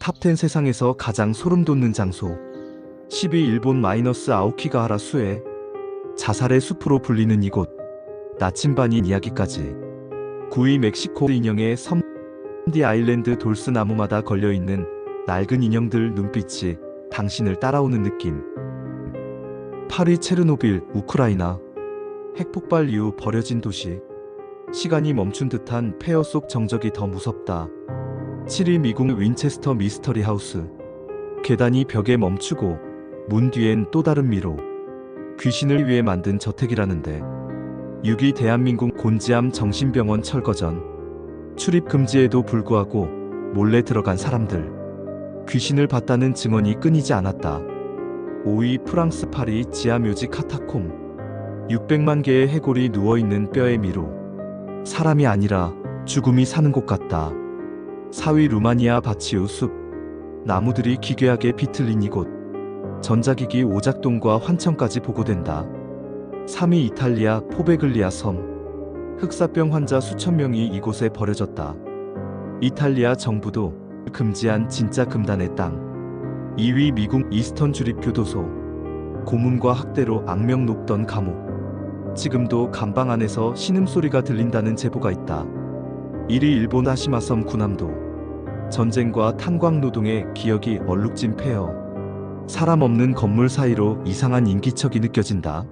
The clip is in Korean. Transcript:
탑10 세상에서 가장 소름 돋는 장소. 10위 일본 마이너스 아오키가하라 수에 자살의 숲으로 불리는 이곳. 나침반인 이야기까지. 9위 멕시코 인형의 섬 디 아일랜드 돌스 나무마다 걸려있는 낡은 인형들 눈빛이 당신을 따라오는 느낌. 8위 체르노빌, 우크라이나. 핵폭발 이후 버려진 도시. 시간이 멈춘 듯한 폐허 속 정적이 더 무섭다. 7위 미국 윈체스터 미스터리 하우스. 계단이 벽에 멈추고 문 뒤엔 또 다른 미로. 귀신을 위해 만든 저택이라는데. 6위 대한민국 곤지암 정신병원 철거 전. 출입 금지에도 불구하고 몰래 들어간 사람들. 귀신을 봤다는 증언이 끊이지 않았다. 5위 프랑스 파리 지하 묘지 카타콤. 600만 개의 해골이 누워있는 뼈의 미로. 사람이 아니라 죽음이 사는 곳 같다. 4위 루마니아 바치우 숲. 나무들이 기괴하게 비틀린 이곳. 전자기기 오작동과 환청까지 보고된다. 3위 이탈리아 포베글리아 섬. 흑사병 환자 수천 명이 이곳에 버려졌다. 이탈리아 정부도 금지한 진짜 금단의 땅. 2위 미국 이스턴 주립 교도소. 고문과 학대로 악명 높던 감옥. 지금도 감방 안에서 신음소리가 들린다는 제보가 있다. 1위 일본 하시마섬 군함도. 전쟁과 탄광 노동의 기억이 얼룩진 폐허. 사람 없는 건물 사이로 이상한 인기척이 느껴진다.